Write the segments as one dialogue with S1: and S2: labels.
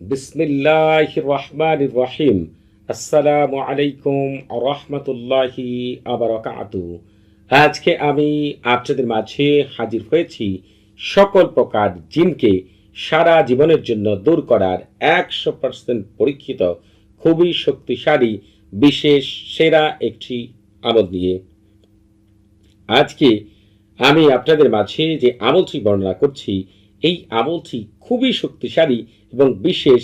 S1: বিসমিল্লাহ রহমান রহিম আসসালামু আলাইকুম রহমতুল্লাহি আবরকাতু আজকে আমি আপনাদের মাঝে হাজির হয়েছি সকল প্রকার জিনকে সারা জীবনের জন্য দূর করার একশো পার্সেন্ট পরীক্ষিত, খুবই শক্তিশালী, বিশেষ, সেরা একটি আমল নিয়ে। আজকে আমি আপনাদের মাঝে যে আমলটি বর্ণনা করছি এই আমলটি খুবই শক্তিশালী এবং বিশেষ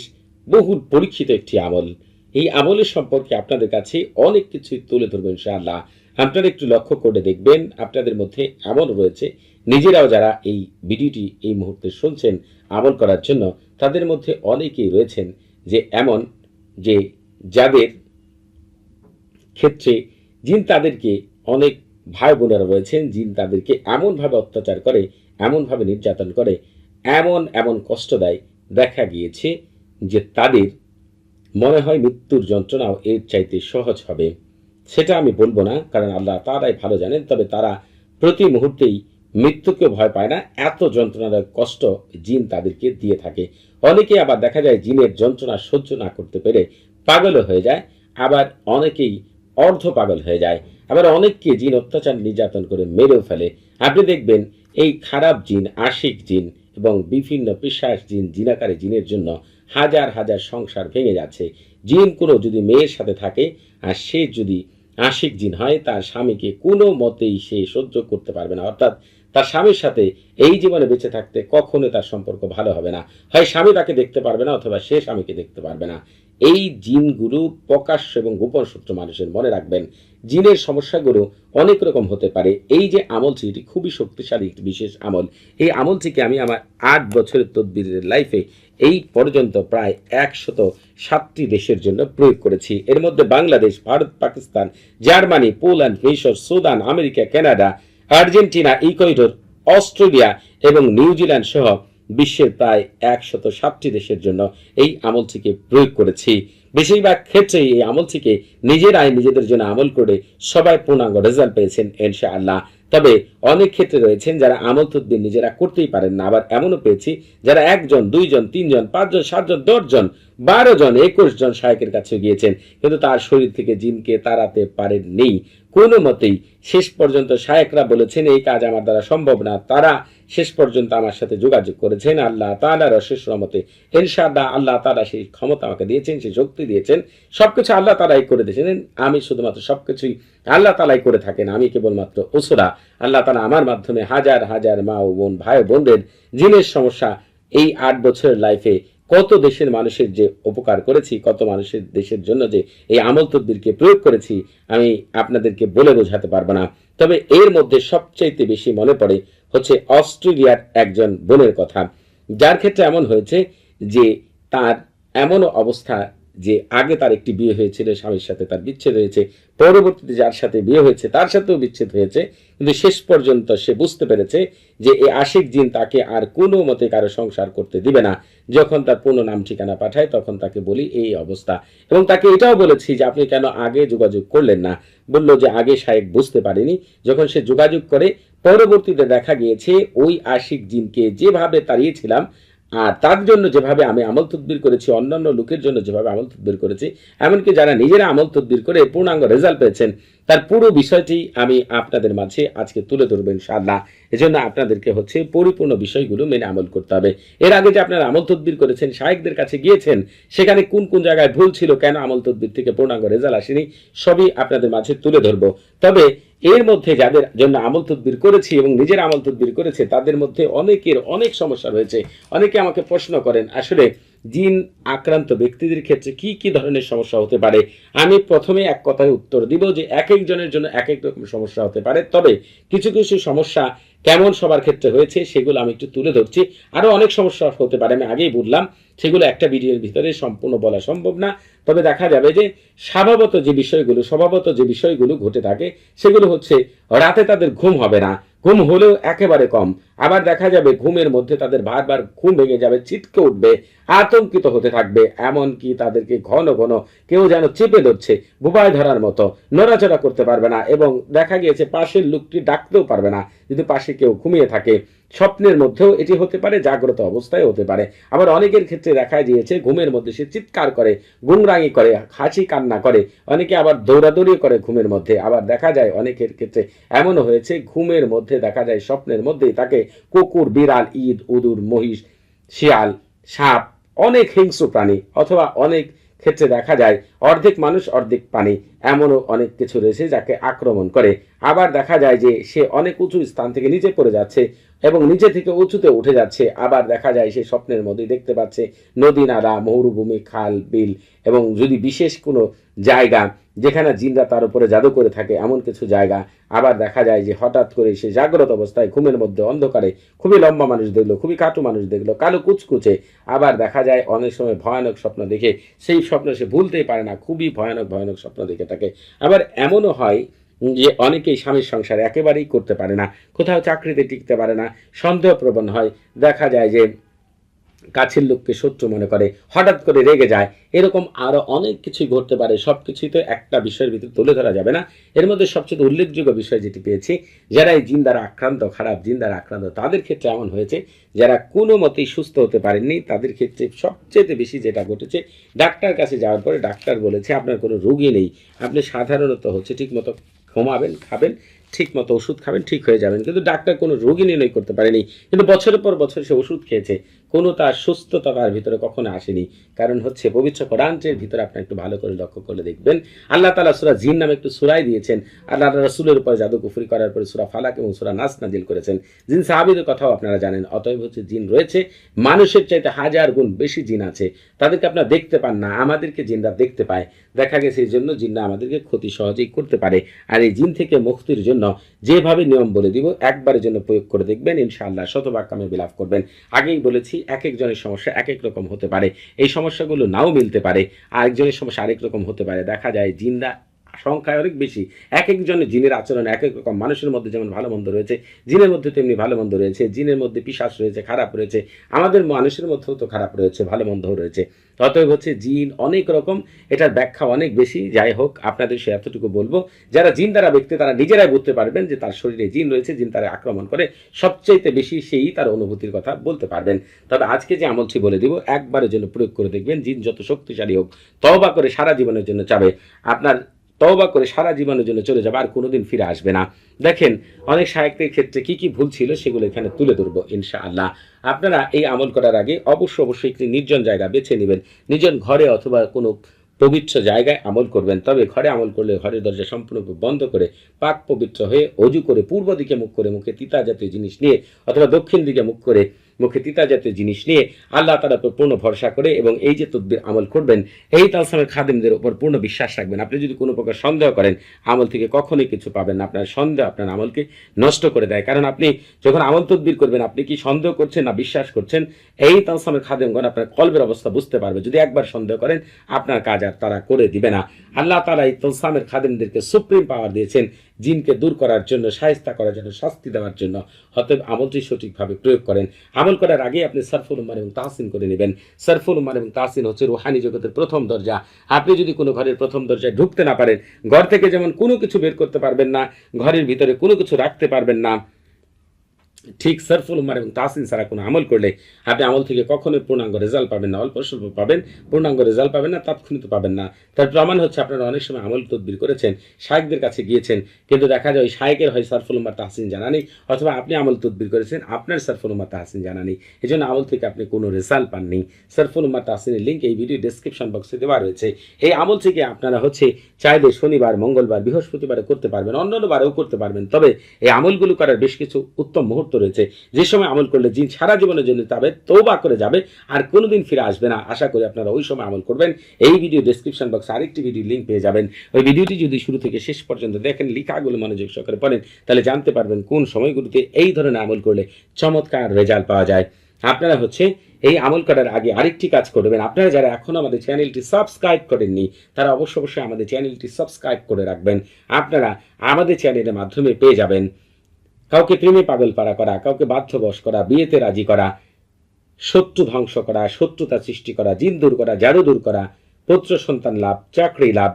S1: বহুল পরীক্ষিত একটি আমল। এই আমলের সম্পর্কে আপনাদের কাছে অনেক কিছুই তুলে ধরবো ইনশাআল্লাহ। আপনারা একটু লক্ষ্য করে দেখবেন, আপনাদের মধ্যে এমন রয়েছে। নিজেরাও যারা এই ভিডিওটি এই মুহূর্তে শুনছেন, আমল করার জন্য, তাদের মধ্যে অনেকেই রয়েছেন যে এমন যে যাদের ক্ষেত্রে জিন তাদেরকে অনেক ভাই বোনেরা রয়েছেন, জিন তাদেরকে এমনভাবে অত্যাচার করে, এমনভাবে নির্যাতন করে এমন এমন কষ্ট দেয় দেখা গিয়েছে যে তাদের মনে হয় মৃত্যুর যন্ত্রণাও এর চাইতে সহজ হবে। সেটা আমি বলব না, কারণ আল্লাহ তারাই ভালো জানেন, তবে তারা প্রতি মুহূর্তেই মৃত্যুকে ভয় পায় না। এত যন্ত্রণাদায়ক কষ্ট জিন তাদেরকে দিয়ে থাকে। অনেকে আবার দেখা যায় জিনের যন্ত্রণা সহ্য না করতে পেরে পাগলও হয়ে যায়, আবার অনেকেই অর্ধ পাগল হয়ে যায়। আবার অনেককে জিন অত্যাচার নির্যাতন করে মেরেও ফেলে। আপনি দেখবেন এই খারাপ জিন, আশিক জিন এবং বিভিন্ন পিসাস জিন জিনাকারী জিনের জন্য হাজার হাজার সংসার ভেঙে যাচ্ছে। জিন কোনো যদি মেয়ের সাথে থাকে আর সে যদি আশিক জিন হয়, তার স্বামীকে কোনো মতেই সে সহ্য করতে পারবে না। অর্থাৎ তার স্বামীর সাথে এই জীবনে বেঁচে থাকতে কখনো তার সম্পর্ক ভালো হবে না। হয় স্বামী তাকে দেখতে পারবে না অথবা সে স্বামীকে দেখতে পারবে না। এই জিনগুলো প্রকাশ্য এবং গোপন সূত্র মানুষের মনে রাখবেন, জিনের সমস্যাগুলো অনেক রকম হতে পারে। এই যে আমলটি, এটি খুবই শক্তিশালী একটি বিশেষ আমল। এই আমলটিকে আমি আমার আট বছরের তদবিরের লাইফে এই পর্যন্ত প্রায় একশত সাতটি দেশের জন্য প্রয়োগ করেছি। এর মধ্যে বাংলাদেশ, ভারত, পাকিস্তান, জার্মানি, পোল্যান্ড, মিশর, Sudan, America, Canada, Argentina, Ecuador, Australia এবং নিউজিল্যান্ড সহ বিশ্বের প্রায় একশত ষাটটি দেশের জন্য এই আমলটিকে প্রয়োগ করেছি। বেশিরভাগ ক্ষেত্রেই এই আমলটিকে নিজেরাই নিজেদের জন্য আমল করে সবাই পূর্ণাঙ্গ রেজাল্ট পেয়েছেন ইনশা আল্লাহ তবে অনেক ক্ষেত্রে রয়েছেন যারা আমল তদ্বির নিজেরা করতেই পারেন না। আবার এমনও পেয়েছি যারা একজন, দুইজন, তিনজন, পাঁচজন, সাতজন, দশজন, বারো জন, একুশ জন শায়কের কাছে গিয়েছেন। কিন্তু তার শরীর থেকে জিনকে তাড়াতে পারেননি। কোনো মতেই শেষ পর্যন্ত শায়েকরা বলেছেন, এই কাজ আমার দ্বারা সম্ভব না। তারা শেষ পর্যন্ত আমার সাথে যোগাযোগ করেছেন। আল্লাহ তালার অশেষ রহমতে ইনশাআল্লাহ আল্লাহ তালা সেই ক্ষমতা আমাকে দিয়েছেন, সেই শক্তি দিয়েছেন। সবকিছু আল্লাহ তালাই করে দিয়েছেন। আমি শুধুমাত্র সবকিছুই আল্লাহ তালাই করে থাকেন। আমি কেবলমাত্র ওসরা। আল্লাহ তালা আমার মাধ্যমে হাজার হাজার মা ও বোন, ভাই বোনদের জিনের সমস্যা এই আট বছরের লাইফে কত দেশের মানুষের যে উপকার করেছি, কত মানুষের দেশের জন্য যে এই আমল তদ্বিরকে প্রয়োগ করেছি, আমি আপনাদেরকে বলে বোঝাতে পারব না। তবে এর মধ্যে সবচাইতে বেশি মনে পড়ে হচ্ছে অস্ট্রেলিয়ার একজন বোনের কথা। যার ক্ষেত্রে এমন হয়েছে যে তার এমন অবস্থা যে আগে তার একটি বিয়ে হয়েছিল, স্বামীর সাথে তার বিচ্ছেদ হয়েছে, পরবর্তীতে যার সাথে বিয়ে হয়েছে, তার সাথেও বিচ্ছেদ হয়েছে, কিন্তু শেষ পর্যন্ত সে বুঝতে পেরেছে যে এই আশিক জিন তাকে আর কোনো মতে কারও সংসার করতে দিবে না। যখন তার পূর্ণ নাম ঠিকানা পাঠায়, তখন তাকে বলি এই অবস্থা। এবং তাকে এটাও বলেছি যে আপনি কেন আগে যোগাযোগ করলেন না? বলল যে আগে শায়েক বুঝতে পারেনি। যখন সে যোগাযোগ করে, পরবর্তীতে দেখা গিয়েছে, ওই আশিক জিনকে যেভাবে তাড়িয়েছিলাম তার জন্য যেভাবে আমি আমল তদবির করেছি, অন্যান্য লোকের জন্য যেভাবে আমল তদবির করেছি, এমনকি যারা নিজেরা আমল তদবির করে পূর্ণাঙ্গ রেজাল্ট পেয়েছেন, তার পুরো বিষয়টি আমি আপনাদের মাঝে আজকে তুলে ধরবো ইনশাআল্লাহ। এজন্য আপনাদেরকে হচ্ছে পরিপূর্ণ বিষয়গুলো মেনে আমল করতে হবে। এর আগে যে আপনারা আমল তদবির করেছেন, শায়েকদের কাছে গিয়েছেন, সেখানে কোন কোন জায়গায় ভুল ছিল, কেন আমল তদবির থেকে পূর্ণাঙ্গ রেজাল্ট আসেনি, সবই আপনাদের মাঝে তুলে ধরবো। তবে এর মধ্যে যাদের জন্য আমল তদবির করেছি এবং নিজের আমল তদবির করেছে, তাদের মধ্যে অনেকের অনেক সমস্যা রয়েছে। অনেকে আমাকে প্রশ্ন করেন, আসলে জিন আক্রান্ত ব্যক্তিদের ক্ষেত্রে কি কি ধরনের সমস্যা হতে পারে? আমি প্রথমে এক কথায় উত্তর দিব যে এক একজনের জন্য এক এক রকম সমস্যা হতে পারে। তবে কিছু কিছু সমস্যা কেমন সবার ক্ষেত্রে হয়েছে সেগুলো আমি একটু তুলে ধরছি। আরও অনেক সমস্যা হতে পারে, আমি আগেই বললাম। সেগুলো একটা ভিডিওর ভিতরে সম্পূর্ণ বলা সম্ভব না। তবে দেখা যাবে যে স্বভাবত যে বিষয়গুলো, স্বভাবত যে বিষয়গুলো ঘটে থাকে, সেগুলো হচ্ছে রাতে তাদের ঘুম হবে না। ঘুম হলেও একেবারে কম। আবার দেখা যাবে ঘুমের মধ্যে তাদের বারবার ঘুম ভেঙে যাবে ছিটকে উঠবে, আতঙ্কিত হতে থাকবে, এমনকি তাদেরকে ঘন ঘন কেউ যেন চেপে ধরছে বুবায় ধরার মতো, নড়াচড়া করতে পারবে না এবং দেখা গিয়েছে পাশের লোকটি ডাকতেও পারবে না, যদি পাশে কেউ ঘুমিয়ে থাকে। স্বপ্নের মধ্যেও এটি হতে পারে, জাগ্রত অবস্থায় হতে পারে। আবার অনেকের ক্ষেত্রে দেখা গিয়েছে, ঘুমের মধ্যে সে চিৎকার করে গুংরাঙি করে, হাসি কান্না করে, অনেকে আবার দৌড়াদৌড়ি করে ঘুমের মধ্যে। আবার দেখা যায় অনেকের ক্ষেত্রে এমনও হয়েছে, ঘুমের মধ্যে দেখা যায়, স্বপ্নের মধ্যেই তাকে কুকুর, বিড়াল ঈদ উদুর, মহিষ, শিয়াল, সাপ, অনেক হিংস্র প্রাণী অথবা অনেক ক্ষেত্রে দেখা যায় অর্ধেক মানুষ, অর্ধেক প্রাণী। এমনও অনেক কিছু রয়েছে যাকে আক্রমণ করে। আবার দেখা যায় যে সে অনেক উঁচু স্থান থেকে নিচে পড়ে যাচ্ছে। এবং নিচে থেকে উঁচুতে উঠে যাচ্ছে। আবার দেখা যায় সে স্বপ্নের মধ্যে দেখতে পাচ্ছে নদী, নালা, মরুভূমি, খাল, বিল এবং যদি বিশেষ কোনো জায়গা যেখানে জিনরা তার উপরে জাদু করে থাকে, এমন কিছু জায়গা। আবার দেখা যায় যে হঠাৎ করে সে জাগ্রত অবস্থায় ঘুমের মধ্যে অন্ধকারে খুবই লম্বা মানুষ দেখল, খুবই কাটু মানুষ দেখল, কালো কুচকুচে। আবার দেখা যায় অনেক সময় ভয়ানক স্বপ্ন দেখে, সেই স্বপ্ন সে ভুলতেই পারে না, খুবই ভয়ানক ভয়ানক স্বপ্ন দেখে থাকে। আবার এমনও হয় যে অনেকেই স্বামীর সংসার একেবারেই করতে পারে না, কোথাও চাকরিতে টিকতে পারে না, সন্দেহপ্রবণ হয়, দেখা যায় যে কাছের লোককে শত্রু মনে করে, হঠাৎ করে রেগে যায়, এরকম আরও অনেক কিছুই ঘটতে পারে সব কিছুই তো একটা বিষয়ের ভিতরে তুলে ধরা যাবে না। এর মধ্যে সবচেয়ে উল্লেখযোগ্য বিষয় যেটি পেয়েছি যারা এই জিন দ্বারা আক্রান্ত, খারাপ জিন দ্বারা আক্রান্ত, তাদের ক্ষেত্রে এমন হয়েছে, যারা কোনো মতেই সুস্থ হতে পারেননি, তাদের ক্ষেত্রে সবচেয়ে বেশি যেটা ঘটেছে, ডাক্তার কাছে যাওয়ার পরে ডাক্তার বলেছে, আপনার কোনো রোগী নেই, আপনি সাধারণত হচ্ছে ঠিকমতো ঘুমাবেন খাবেন ঠিক মতো ওষুধ খাবেন, ঠিক হয়ে যাবেন। কিন্তু ডাক্তার কোনো রোগী নির্ণয় করতে পারেনি। কিন্তু বছরের পর বছর সে ওষুধ খেয়েছে। কোনো তার সুস্থতা তার ভিতরে কখনো আসেনি। কারণ হচ্ছে পবিত্র কোরআনের ভিতরে আপনি একটু ভালো করে লক্ষ্য করে দেখবেন, আল্লাহ তালা সুরা জিন নামে একটু সুরাই দিয়েছেন। আল্লাহ রসুলের উপর জাদু কুফরি করার পরে সুরা ফালাক এবং সুরা নাস নাজিল করেছেন। জিন সাহাবিদের কথাও আপনারা জানেন। অতএব হচ্ছে জিন রয়েছে। মানুষের চাইতে হাজার গুণ বেশি জিন আছে। তাদেরকে আপনারা দেখতে পান না, আমাদেরকে জিনরা দেখতে পায়। দেখা গেছে এই জন্য জিনরা আমাদেরকে ক্ষতি সহজেই করতে পারে। আর এই জিন থেকে মুক্তির জন্য যেভাবে নিয়ম বলে দিব, একবারের জন্য প্রয়োগ করে দেখবেন, ইনশাআল্লাহ শতভাগ কামে বিলাভ করবেন। আগেই বলেছি এক একজনের সমস্যা এক এক রকম হতে পারে। এই সমস্যাগুলো নাও মিলতে পারে, আরেকজনের সমস্যা আরেক রকম হতে পারে। দেখা যায় জিনরা সংখ্যায় অনেক বেশি। এক একজনের জিনের আচরণ, এক এক রকম মানুষের মধ্যে যেমন ভালো মন্দ রয়েছে, জিনের মধ্যে তেমনি ভালো মন্দ রয়েছে, জিনের মধ্যে পিসাস রয়েছে, খারাপ রয়েছে, আমাদের মানুষের মধ্যেও তো খারাপ রয়েছে, ভালো মন্দও রয়েছে। অতএব হচ্ছে জিন অনেক রকম, এটার ব্যাখ্যা অনেক বেশি। যাই হোক, আপনাদের সে এতটুকু বলব, যারা জিন দ্বারা ব্যক্তি, তারা নিজেরাই বুঝতে পারবেন যে তার শরীরে জিন রয়েছে, জিন তারা আক্রমণ করে সবচেয়ে বেশি সেই তার অনুভূতির কথা বলতে পারবেন। তবে আজকে যে আমলটি বলে দিব, একবারের জন্য প্রয়োগ করে দেখবেন, জিন যত শক্তিশালী হোক, তওবা করে সারা জীবনের জন্য চাবে। আপনার তওবা করে সারা জীবনের জন্য চলে যাবে, আর কোনোদিন ফিরে আসবে না। দেখেন, অনেক সাহিত্যের ক্ষেত্রে কি কি ভুল ছিল সেগুলো এখানে তুলে ধরবো ইনশাআল্লাহ। আপনারা এই আমল করার আগে অবশ্য অবশ্যই একটি নির্জন জায়গা বেছে নেবেন। নিজন ঘরে অথবা কোনো পবিত্র জায়গায় আমল করবেন, তবে ঘরে আমল করলে ঘরের দরজা সম্পূর্ণরূপে বন্ধ করে পাক পবিত্র হয়ে অজু করে পূর্ব দিকে মুখ করে মুখে তিতা জাতীয় জিনিস নিয়ে অথবা দক্ষিণ দিকে মুখ করে মুখে তিতা জাতীয় জিনিস নিয়ে আল্লাহ তালার উপর পূর্ণ ভরসা করে এবং এই যে তদ্বির আমল করবেন, এই তালসামের খাদিমদের উপর পূর্ণ বিশ্বাস রাখবেন। আপনি যদি কোনো প্রকার সন্দেহ করেন, আমল থেকে কখনোই কিছু পাবেন না। আপনার সন্দেহ আপনার আমলকে নষ্ট করে দেয়। কারণ আপনি যখন আমল তদ্বির করবেন, আপনি কি সন্দেহ করছেন না বিশ্বাস করছেন? এই তালসামের খাদিমগণ আপনার কলবের অবস্থা বুঝতে পারবে। যদি একবার সন্দেহ করেন, আপনার কাজ আর তারা করে দিবে না। আল্লাহ তালা এই তলসামের খাদিমদেরকে সুপ্রিম পাওয়ার দিয়েছেন। জিনকে দূর করার জন্য, সাহিস্তা করার জন্য, শাস্তি দেওয়ার জন্য অতএব আমলটি সঠিকভাবে প্রয়োগ করেন। আমল করার আগে আপনি সরফুল উম্মান এবং তাহসিন করে নেবেন। সরফুল উম্মান এবং তাহসিন হচ্ছে রুহানি জগতের প্রথম দরজা। আপনি যদি কোনো ঘরের প্রথম দরজায় ঢুকতে না পারেন, ঘর থেকে যেমন কোনো কিছু বের করতে পারবেন না, ঘরের ভিতরে কোনো কিছু রাখতে পারবেন না ঠিক সরফুল উমার এবং তাসিন ছাড়া কোনো আমল করলে আপনি আমল থেকে কখনোই পূর্ণাঙ্গ রেজাল্ট পাবেন না, অল্প স্বল্প পাবেন, পূর্ণাঙ্গ রেজাল্ট পাবেন না, তাৎক্ষণিক পাবেন না। তার প্রমাণ হচ্ছে আপনারা অনেক সময় আমল তদবির করেছেন, শায়েকদের কাছে গিয়েছেন, কিন্তু দেখা যায় ওই শায়েকের হয় সরফুল উমার তাহসিন জানা নেই, অথবা আপনি আমল তদবির করেছেন, আপনার সরফুল উমার তাহসিন জানা নেই। এই জন্য আমল থেকে আপনি কোনো রেজাল্ট পাননি। সরফুল উমার তাহসিনের লিঙ্ক এই ভিডিও ডেসক্রিপশন বক্সে দেওয়া রয়েছে। এই আমল থেকে আপনারা হচ্ছে চাইলে শনিবার, মঙ্গলবার, বৃহস্পতিবারে করতে পারবেন অন্যান্য বারেও করতে পারবেন। তবে এই আমলগুলো করার বেশ কিছু উত্তম মুহূর্ত রয়েছে। যে সময় আমল করলে জিন সারা জীবনের জন্য যাবে তৌবা করে যাবে, আর কোনোদিন ফিরে আসবে না। আশা করি আপনারা ওই সময় আমল করবেন। এই ভিডিও ডেসক্রিপশন বক্সে আরেকটি ভিডিও লিঙ্ক পেয়ে যাবেন। ওই ভিডিওটি যদি শুরু থেকে শেষ পর্যন্ত দেখেন লিখাগুলো মনোযোগ সহকারে পড়েন, তাহলে জানতে পারবেন কোন সময়গুলোতে এই ধরনের আমল করলে চমৎকার রেজাল্ট পাওয়া যায়। আপনারা হচ্ছে এই আমল করার আগে আরেকটি কাজ করবেন। আপনারা যারা এখনও আমাদের চ্যানেলটি সাবস্ক্রাইব করেননি, তারা অবশ্য অবশ্যই আমাদের চ্যানেলটি সাবস্ক্রাইব করে রাখবেন। আপনারা আমাদের চ্যানেলের মাধ্যমে পেয়ে যাবেন। কাউকে প্রেমে পাগল পাড়া করা, কাউকে বাধ্যবশ করা, বিয়েতে রাজি করা, শত্রু ধ্বংস করা, শত্রুতা সৃষ্টি করা, জিন দূর করা, জারু দূর করা, পুত্র সন্তান লাভ, চাকরি লাভ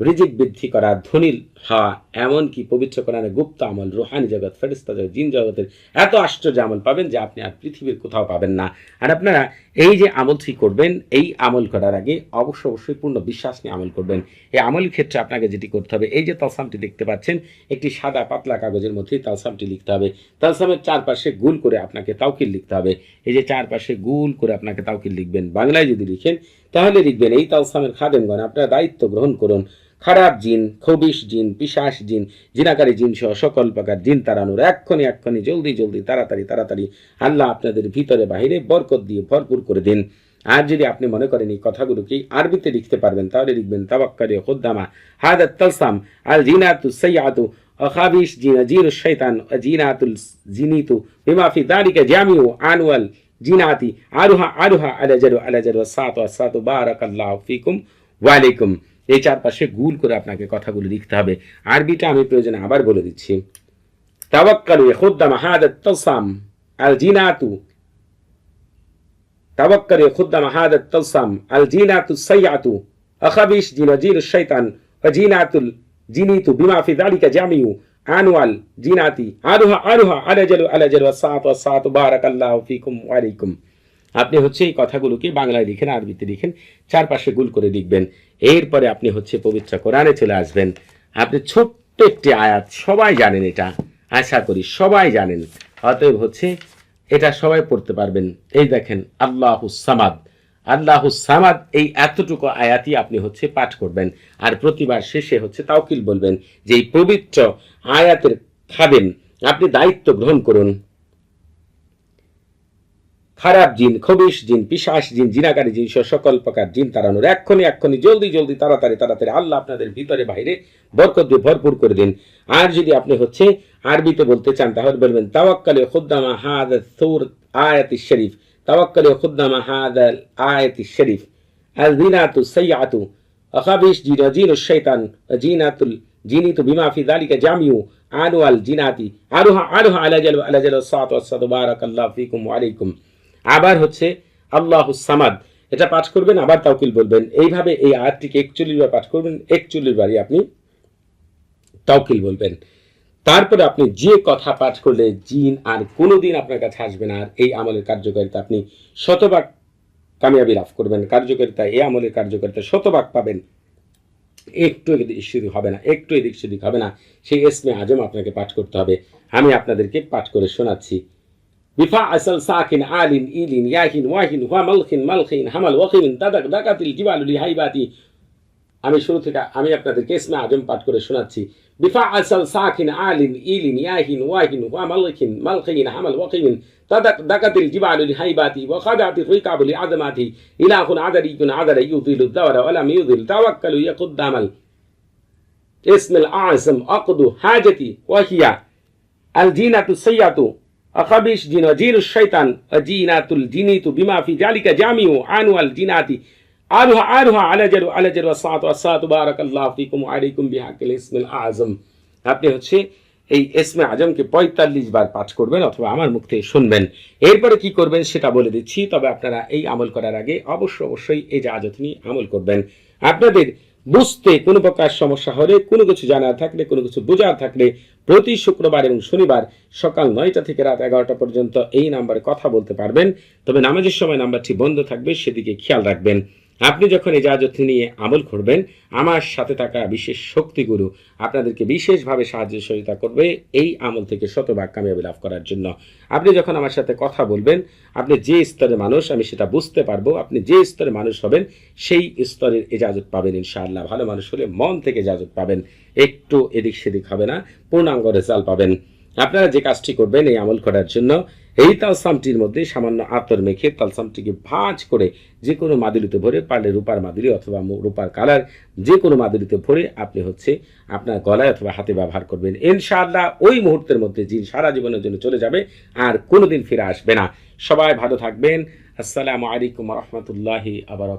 S1: রিজিক বৃদ্ধি করা, ধনী হওয়া, এমনকি পবিত্র কোরআনে গুপ্ত আমল, রুহানি জগৎ ফেরিস্তা জগৎ, জিন জগতের এত আশ্চর্য আমল পাবেন যে আপনি আর পৃথিবীর কোথাও পাবেন না। আর আপনারা এই যে আমলটি করবেন, এই আমল করার আগে অবশ্য অবশ্যই পূর্ণ বিশ্বাস নিয়ে আমল করবেন। এই আমলের ক্ষেত্রে আপনাকে যেটি করতে হবে, এই যে তালসামটি দেখতে পাচ্ছেন, একটি সাদা পাতলা কাগজের মধ্যেই তালসামটি লিখতে হবে। তালসামের চারপাশে গুল করে আপনাকে তাওকিল লিখতে হবে। এই যে চারপাশে গুল করে আপনাকে তাওকিল লিখবেন। বাংলায় যদি লিখেন তাহলে লিখবেন, এই তালসামের খাদেমগণ, আপনারা দায়িত্ব গ্রহণ করুন। খারাপ জিন খবিশ জিন, পিশাস জিন, জিনাকারী জিন সহ সকল প্রকার জিন তাড়ানোর এক্ষণি এক্ষণি জলদি জলদি, তাড়াতাড়ি তাড়াতাড়ি আল্লাহ আপনাদের ভিতরে বাহিরে বরকত দিয়ে ভরপুর করে দিন। আর যদি আপনি মনে করেন এই কথাগুলোকে আরবিতে লিখতে পারবেন, তাহলে লিখবেন তাবাক্কারি খুদ্দামা হাদাত তালসাম আল জিনাতু সাইয়াতু অখাবিশ জিনা জির শৈতান জিনাতুল জিনিতু বিমা ফি দারিকা জামিউ আনুয়াল জিনাতি আরুহা আরুহা আলাজারু আলাজারু সাত সাত বারাক আল্লাহ ফিকুম ওয়ালাইকুম। এই চারপাশে গুল করে আপনাকে কথাগুলো লিখতে হবে। আরবিটা আমি প্রয়োজনে আবার বলে দিচ্ছি। তাবাক্কালু খুদ্দাম হাদাত তসাম আল জিনাতু। তাবাক্কালু খুদ্দাম হাদাত তসাম আল জিনাতু সাইয়াতু। আখাবিশ জিনাজির শৈতান জিনাতুল জিনিতু বিমা ফি যালিকা জামিউ। আনুয়াল জিনাতি আরুহা আরুহা আলাজালু আলাজালু সাত সাত বারাকাল্লাহ ফিকুম ওয়ালাইকুম আপনি হচ্ছে এই কথাগুলোকে বাংলায় লিখেন, আরবিতে লিখেন, চারপাশে গুল করে লিখবেন। এরপরে আপনি হচ্ছে পবিত্র কোরআনে চলে আসবেন। আপনি ছোট্ট একটি আয়াত, সবাই জানেন এটা, আশা করি সবাই জানেন। অতএব হচ্ছে এটা সবাই পড়তে পারবেন। এই দেখেন, আল্লাহ সামাদ। আল্লাহ সামাদ এই এতটুকু আয়াতই আপনি হচ্ছে পাঠ করবেন। আর প্রতিবার শেষে হচ্ছে তাওকিল বলবেন যে এই পবিত্র আয়াতের খাবেন আপনি দায়িত্ব গ্রহণ করুন। খারাপ জিন, খবিশ জিন পিশাস জিন, জিনাকারী জিন সকল প্রকার জিন তাড়ানোর এক্ষণি এক্ষণি জলদি জলদি, তাড়াতাড়ি তাড়াতাড়ি আল্লাহ আপনাদের ভিতরে, বাইরে বরকত দিয়ে ভরপুর করে দিন। আর যদি আপনি হচ্ছে আরবিতে বলতে চান, তাহলে বলবেন, তাওয়াক্কালে খুদ্দামা হাদ সৌর আয়াতি শরীফ। তাওয়াক্কালে খুদ্দামা হাদ আয়াতি শরীফ আল দিনাতু সাইয়াতু أخابيش جينا جين الشيطان جينات الجينيت بما في ذلك جامع عنو الجيناتي عروها عروها على جل على جل الصلاة والصلاة بارك الله فيكم وعليكم আবার হচ্ছে আল্লাহ সামাদ এটা পাঠ করবেন আবার তাওকিল বলবেন এইভাবে এই আয়াতটিকে একচল্লিশ বার পাঠ করবেন একচল্লিশ বারই আপনি তাওকিল বলবেন তারপরে আপনি যে কথা পাঠ করলে জিন আর কোনোদিন আপনার কাছে আসবে না, আর এই আমলের কার্যকারিতা আপনি শতভাগ কামিয়াবি লাভ করবেন। কার্যকারিতা, এই আমলের কার্যকারিতা শতভাগ পাবেন। একটু এদিক সেদিক হবে না, একটু এদিক সেদিক হবে না, সেই এসমে আজম আপনাকে পাঠ করতে হবে। আমি আপনাদেরকে পাঠ করে শোনাচ্ছি। বিফা আসল সাকিন আলিন ইলিন ইয়াহিন ওয়াহিন হুয়া মালখিন মালখিন হামাল ওয়াকিন দাদাক দাকাতিল জিবালুলি হাইবাতি আমি শুরু থেকে আমি আপনাদেরকে ইসমে আজম পাঠ করে শোনাচ্ছি বিফা আসল সাকিন আলিন ইলিন ইয়াহিন ওয়াহিন হুয়া মালখিন মালখিন হামাল ওয়াকিন দাদাক দাকাতিল জিবালুলি হাইবাতি ওয়া খাদাতি রিকাবুলি আদমাতি ইলাহুন আদারিকুন আদারা ইউদিলু দাওরা ওয়ালাম ইউদিল তাওয়াক্কালু ইয়াকুদ্দামাল اسم الأعظم أقد حاجتي وهي الجينة السيئة أخبش جين وجين الشيطان وجينات الجنيت بما في ذلك جامع عنو الجينات আরুহা আরুহা আলাজারু আলাজারু আসাত আসাত বারাকাল্লাহ ফিকুম আলাইকুম বিহাকিল ইসমিল আজম। আপনি হচ্ছে এই এসমে আজমকে পঁয়তাল্লিশ বার পাঠ করবেন অথবা আমার মুখ থেকে শুনবেন। এরপরে কি করবেন সেটা বলে দিচ্ছি, তবে আপনারা এই আমল করার আগে অবশ্য অবশ্যই এই জাহাজত নিয়ে আমল করবেন। আপনাদের বুঝতে কোনো প্রকার সমস্যা হলে, কোনো কিছু জানার থাকলে, কোনো কিছু বোঝার থাকলে প্রতি শুক্রবার এবং শনিবার সকাল নয়টা থেকে রাত এগারোটা পর্যন্ত এই নাম্বারে কথা বলতে পারবেন। তবে নামাজের সময় নাম্বারটি বন্ধ থাকবে, সেদিকে খেয়াল রাখবেন। আপনি যখন এজাজত নিয়ে আমল করবেন, আমার সাথে থাকা বিশেষ শক্তিগুরু আপনাদেরকে বিশেষভাবে সাহায্য সহযোগিতা করবে এই আমল থেকে শতভাগ কামিয়াবি লাভ করার জন্য। আপনি যখন আমার সাথে কথা বলবেন, আপনি যে স্তরের মানুষ, আমি সেটা বুঝতে পারব, আপনি যে স্তরের মানুষ হবেন, সেই স্তরের এজাজত পাবেন ইনশাআল্লাহ। ভালো মানুষ হলে মন থেকে এজাজত পাবেন, একটু এদিক সেদিক হবে না, পূর্ণাঙ্গ রেজাল্ট পাবেন। আপনারা যে কাজটি করবেন এই আমল করার জন্য এই তালসামটির মধ্যে সামান্য আতর মেখে তালসামটিকে ভাঁজ করে যে কোনো মাদুলিতে ভরে পারলে রূপার মাদুলি অথবা রূপার কালার যে কোনো মাদুলিতে ভরে আপনি হচ্ছে আপনার গলায় অথবা হাতে ব্যবহার করবেন। ইনশাআল্লাহ ওই মুহূর্তের মধ্যে জিন সারা জীবনের জন্য চলে যাবে, আর কোনোদিন ফিরে আসবে না। সবাই ভালো থাকবেন। আসসালামু আলাইকুম রহমতুল্লাহি আবার